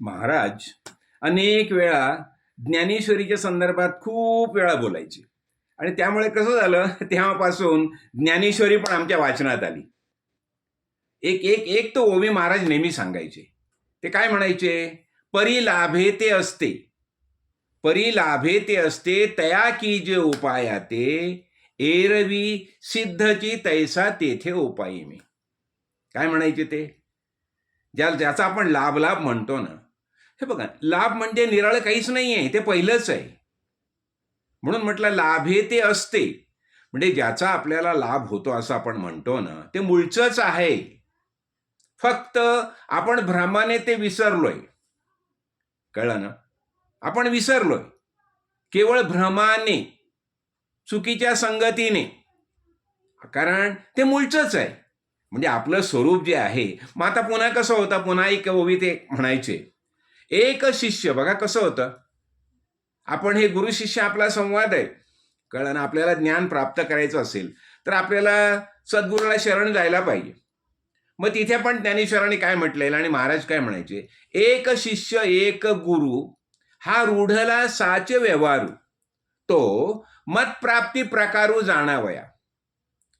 महाराज अनेक वेळा ज्ञानेश्वरीच्या संदर्भात खूप वेळा बोलायचे. आणि त्यामुळे कसं झालं? तेव्हापासून ज्ञानेश्वरी पण आमच्या वाचनात आली. एक एक एक तो ओवी महाराज नेहमी सांगायचे. ते काय म्हणायचे? परी लाभे ते असते. परी लाभे ते असते तया की जे उपायाते एरवी सिद्धची तैसा तेथे उपायी मी काय म्हणायचे ते? ज्या ज्याचा आपण लाभ लाभ म्हणतो ना हे बघा लाभ म्हणजे निराळ काहीच नाही आहे ते पहिलंच आहे. म्हणून म्हटलं लाभ हे ते असते. म्हणजे ज्याचा आपल्याला लाभ होतो असं आपण म्हणतो ना ते मूळचंच आहे. फक्त आपण भ्रमाने ते विसरलोय. कळलं ना? आपण विसरलोय. केवळ भ्रमाने चुकीच्या संगतीने. कारण ते मूळचंच आहे. म्हणजे आपलं स्वरूप जे आहे मग आता पुन्हा कसं होतं? पुन्हा एक ओवी ते म्हणायचे. एक शिष्य. बघा कसं होतं? आपण हे गुरु शिष्य आपला संवाद आहे. कळलं आपल्याला ज्ञान प्राप्त करायचं असेल तर आपल्याला सद्गुरूला शरण जायला पाहिजे. मग तिथे पण ज्ञानेश्वरांनी काय म्हटलेलं आणि महाराज काय म्हणायचे? एक शिष्य एक गुरु हा रूढला साच व्यवहारू. तो मतप्राप्ती प्रकारू जाणावया.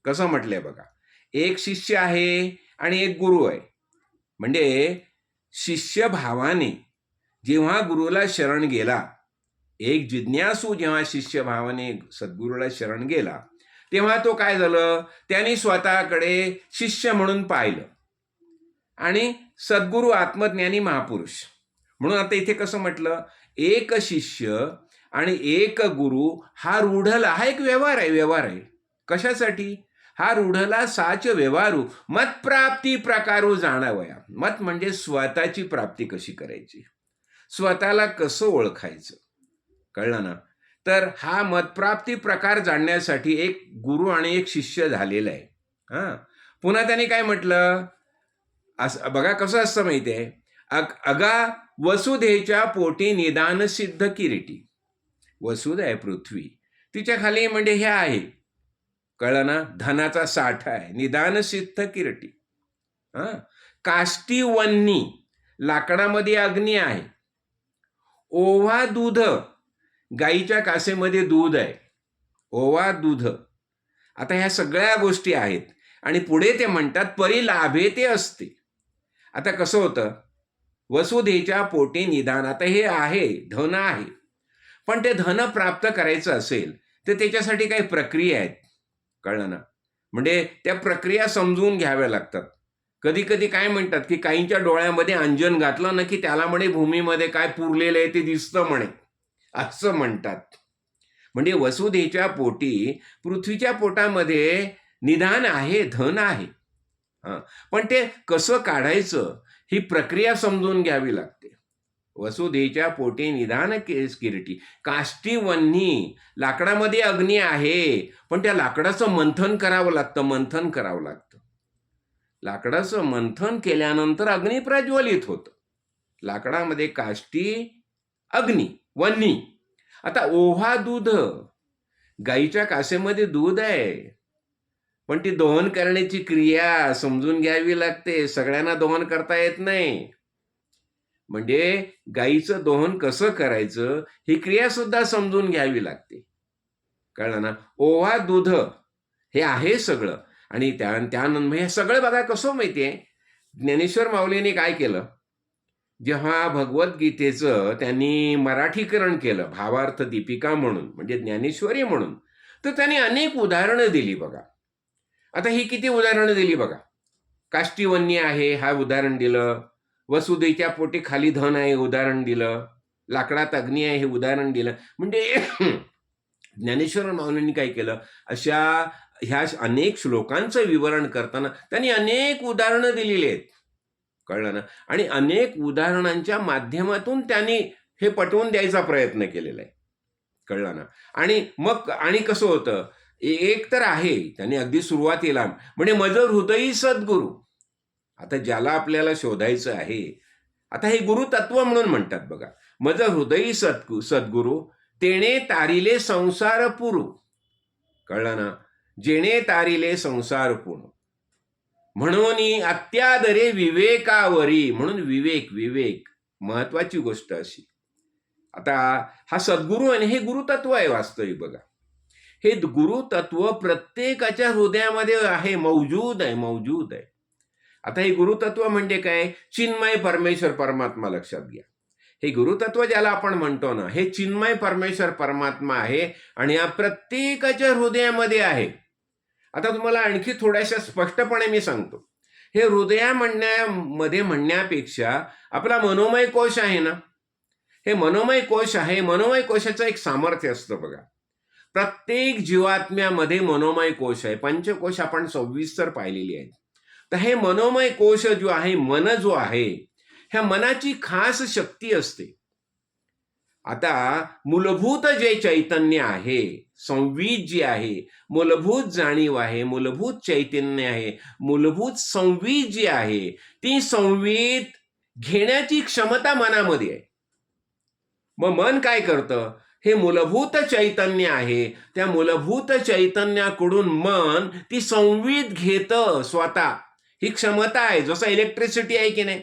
कसं म्हटलंय बघा? एक शिष्य आहे आणि एक गुरु आहे. म्हणजे शिष्य भावाने जेव्हा गुरुला शरण गेला एक जिज्ञासू जेव्हा शिष्य भावाने सद्गुरूला शरण गेला तेव्हा तो काय झालं? त्यांनी स्वतःकडे शिष्य म्हणून पाहिलं. आणि सद्गुरू आत्मज्ञानी महापुरुष. म्हणून आता इथे कसं म्हटलं? एक शिष्य आणि एक गुरु हा रूढला हा एक व्यवहार आहे व्यवहार आहे. कशासाठी? हा रूढला साच व्यवहारू मतप्राप्ती प्रकारू जाणावया. मत म्हणजे स्वतःची प्राप्ती कशी करायची? स्वतःला कसं ओळखायचं? कळलं ना? तर हा मतप्राप्ती प्रकार जाणण्यासाठी एक गुरु आणि एक शिष्य झालेला आहे. हां. पुन्हा त्याने काय म्हटलं? असं बघा कसं असतं माहिती आहे. अग अगा वसुधेच्या पोटी निदान सिद्ध किरीटी. वसुध आहे पृथ्वी. तिच्या खाली म्हणजे हे आहे. कळलं ना? धनाचा साठा आहे. निदान सिद्ध किरटी. हां. काष्टी वन्नी लाकडामध्ये अग्नी आहे. ओवा दूध. गाईच्या कासेमध्ये दूध आहे. ओवा दूध. आता ह्या सगळ्या गोष्टी आहेत. आणि पुढे ते म्हणतात परी लाभे ते असते. आता कसं होतं? वसुधेच्या पोटी निदान आता हे आहे धन आहे. पण ते धन प्राप्त करायचं असेल तर त्याच्यासाठी काही प्रक्रिया आहेत. कळलं ना? म्हणजे त्या प्रक्रिया समजून घ्याव्या लागतात. कधी कधी काय म्हणतात की काहींच्या डोळ्यामध्ये अंजन घातलं ना की त्याला म्हणे भूमीमध्ये काय पुरलेलं आहे ते दिसतं म्हणे. असं म्हणतात. म्हणजे वसुधेच्या पोटी पृथ्वीच्या पोटामध्ये निदान आहे धन आहे. पण ते कसं काढायचं ही प्रक्रिया समजून घ्यावी लागते. वसुधेच्या पोटी निदान केस किरटी. काष्टी वन्नी लाकडामध्ये अग्नी आहे पण त्या लाकडाचं मंथन करावं लागतं मंथन करावं लागतं. लाकडाचं मंथन केल्यानंतर अग्नी प्रज्वलित होतं. लाकडामध्ये काष्टी अग्नी वन्नी. आता ओव्हा दूध गाईच्या कासेमध्ये दूध आहे. पण ती दोहन करण्याची क्रिया समजून घ्यावी लागते. सगळ्यांना दोहन करता येत नाही. म्हणजे गाईचं दोहन कसं करायचं ही क्रिया सुद्धा समजून घ्यावी लागते. कळलं ना? ओव्हा दूध हे आहे सगळं. आणि त्या त्यानंतर हे सगळं बघा कसं माहिती आहे? ज्ञानेश्वर माऊलीने काय केलं? जेव्हा भगवद्गीतेचं त्यांनी मराठीकरण केलं भावार्थ दीपिका म्हणून म्हणजे ज्ञानेश्वरी म्हणून तर त्यांनी अनेक उदाहरणं दिली बघा. आता ही किती उदाहरणं दिली बघा. काष्टीवन्य आहे हा उदाहरण दिलं. वसुदेच्या पोटी खाली धन आहे उदाहरण दिलं. लाकडात अग्नी आहे हे उदाहरण दिलं. म्हणजे ज्ञानेश्वर माऊलींनी काय केलं? अशा ह्या अनेक श्लोकांचं विवरण करताना त्यांनी अनेक उदाहरणं दिलेली आहेत. कळलं ना? आणि अनेक उदाहरणांच्या माध्यमातून त्यांनी हे पटवून द्यायचा प्रयत्न केलेला आहे. कळलं ना? आणि मग आणि कसं होतं? एक तर आहे त्यांनी अगदी सुरुवातीला म्हणजे माझं हृदयी सद्गुरू. आता ज्याला आपल्याला शोधायचं आहे आता हे गुरु तत्व म्हणून म्हणतात बघा. माझं हृदयी सद्गु सद्गुरू तेणे तारिले संसार पुरू. कळलं ना? जेणे तारिले संसार पूर्ण. म्हणून अत्यादरे विवेकावरी म्हणून विवेक विवेक महत्वाची गोष्ट अशी. आता हा सद्गुरू आणि हे गुरुतत्व आहे वास्तविक बघा. हे गुरुतत्व प्रत्येकाच्या हृदयामध्ये आहे मौजूद आहे मौजूद आहे. आता हे गुरुतत्व म्हणजे काय? चिन्मय परमेश्वर परमात्मा लक्षात घ्या. हे गुरुतत्व ज्याला आपण म्हणतो ना हे चिन्मय परमेश्वर परमात्मा आहे आणि या प्रत्येकाच्या हृदयामध्ये आहे. आता तुम्हाला आणखी थोड्याशा स्पष्टपणे मी सांगतो. हे हृदया म्हणण्यामध्ये म्हणण्यापेक्षा आपला मनोमय कोश आहे ना? हे मनोमय कोश आहे. मनोमय कोशाचं एक सामर्थ्य असतं बघा. प्रत्येक जीवात्म्यामध्ये मनोमय कोश आहे. पंचकोश आपण सविस्तर पाहिलेली आहेत. तर हे मनोमय कोश जो आहे मन जो आहे ह्या मनाची खास शक्ती असते. आता मूलभूत जे चैतन्य आहे संवित जी आहे मूलभूत जाणीव आहे मूलभूत चैतन्य आहे मूलभूत संवित जी आहे ती संवित घेण्याची क्षमता मनामध्ये आहे. मग मन काय करतं? हे मूलभूत चैतन्य आहे त्या मूलभूत चैतन्याकडून मन ती संवित घेतं स्वतः. ही क्षमता आहे जसं इलेक्ट्रिसिटी आहे की नाही?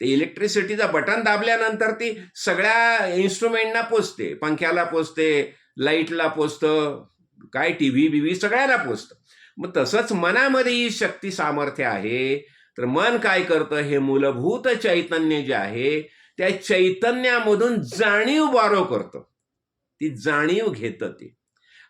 ते इलेक्ट्रिसिटीचा बटन दाबल्यानंतर ती सगळ्या इन्स्ट्रुमेंटना पोचते पंख्याला पोचते लाईटला पोचतं काय टी व्ही बिव्ही सगळ्याला पोचतं. मग तसंच मनामध्ये ही शक्ती सामर्थ्य आहे. तर मन काय करतं? हे मूलभूत चैतन्य जे आहे त्या चैतन्यामधून जाणीव बारो करतं. ती जाणीव घेतं ते.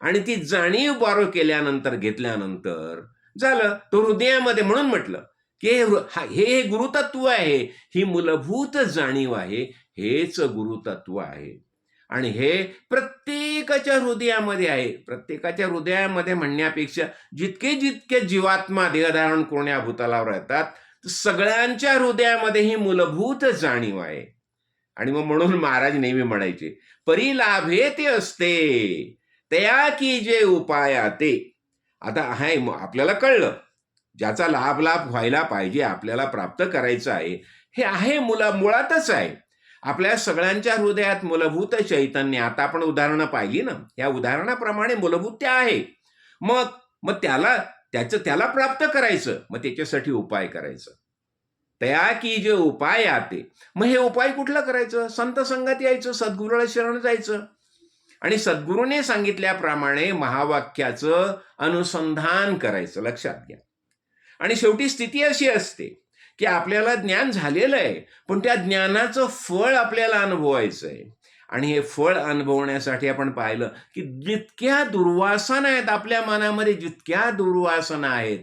आणि ती जाणीव बारो केल्यानंतर घेतल्यानंतर झालं तो हृदयामध्ये म्हणून म्हटलं की हे हे हे गुरुतत्व आहे. ही मूलभूत जाणीव आहे. हेच गुरुतत्व आहे. आणि हे प्रत्येकाच्या हृदयामध्ये आहे. प्रत्येकाच्या हृदयामध्ये म्हणण्यापेक्षा जितके जितके जीवात्मा देहधारण कोण्या भूतलावर येतात सगळ्यांच्या हृदयामध्ये ही मूलभूत जाणीव आहे. आणि मग म्हणून महाराज नेहमी म्हणायचे परिलाभे ते असते तया की जे उपाय ते आता आहे आपल्याला कळलं ज्याचा लाभ लाभ व्हायला पाहिजे आपल्याला प्राप्त करायचं आहे हे आहे मुला मुळातच आहे. आपल्या सगळ्यांच्या हृदयात मूलभूत चैतन्य. आता आपण उदाहरणं पाहिली ना. या उदाहरणाप्रमाणे मूलभूत ते आहे. मग मग त्याला त्याचं त्याला प्राप्त करायचं. मग त्याच्यासाठी उपाय करायचं. तया की जे उपाय आते. मग हे उपाय कुठलं करायचं? संत संगत यायचं सद्गुरूला शरण जायचं. आणि सद्गुरूने सांगितल्याप्रमाणे महावाक्याचं अनुसंधान करायचं. लक्षात घ्या. आणि शेवटी स्थिती अशी असते. की आपल्याला ज्ञान झालेलं आहे पण त्या ज्ञानाचं फळ आपल्याला अनुभवायचं आहे आणि हे फळ अनुभवण्यासाठी आपण पाहिलं की जितक्या दुर्वासना आहेत आपल्या मनामध्ये जितक्या दुर्वासना आहेत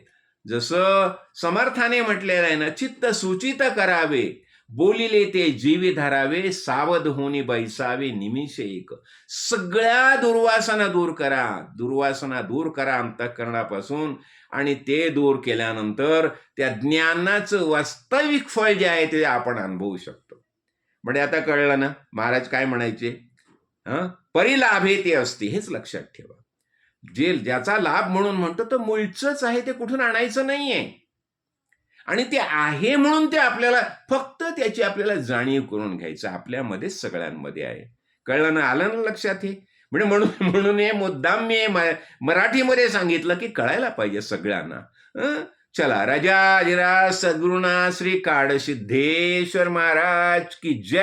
जसं समर्थाने म्हटलेलं आहे ना चित्त सूचित करावे. बोलिले ते जीवी धरावे सावध होनी बैसावे निमिष एक. सगळ्या दुर्वासना दूर करा. दुर्वासना दूर करा अंतःकरणापासून. आणि ते दूर केल्यानंतर त्या ज्ञानाचं वास्तविक फळ जे आहे ते आपण अनुभवू शकतो. म्हणजे आता कळलं ना महाराज काय म्हणायचे? हं? परिलाभे ते असते हेच लक्षात ठेवा. जे ज्याचा लाभ म्हणून म्हणतो तर मूळचंच आहे ते कुठून आणायचं नाहीये. आणि ते आहे म्हणून ते आपल्याला फक्त त्याची आपल्याला जाणीव करून घ्यायचं आपल्यामध्ये सगळ्यांमध्ये आहे. कळलं ना? आलं ना लक्षात हे? म्हणजे म्हणून म्हणून हे मुद्दाम मी मराठीमध्ये सांगितलं की कळायला पाहिजे सगळ्यांना. चला राजा सद्गुरुना श्री काड सिद्धेश्वर महाराज की जय.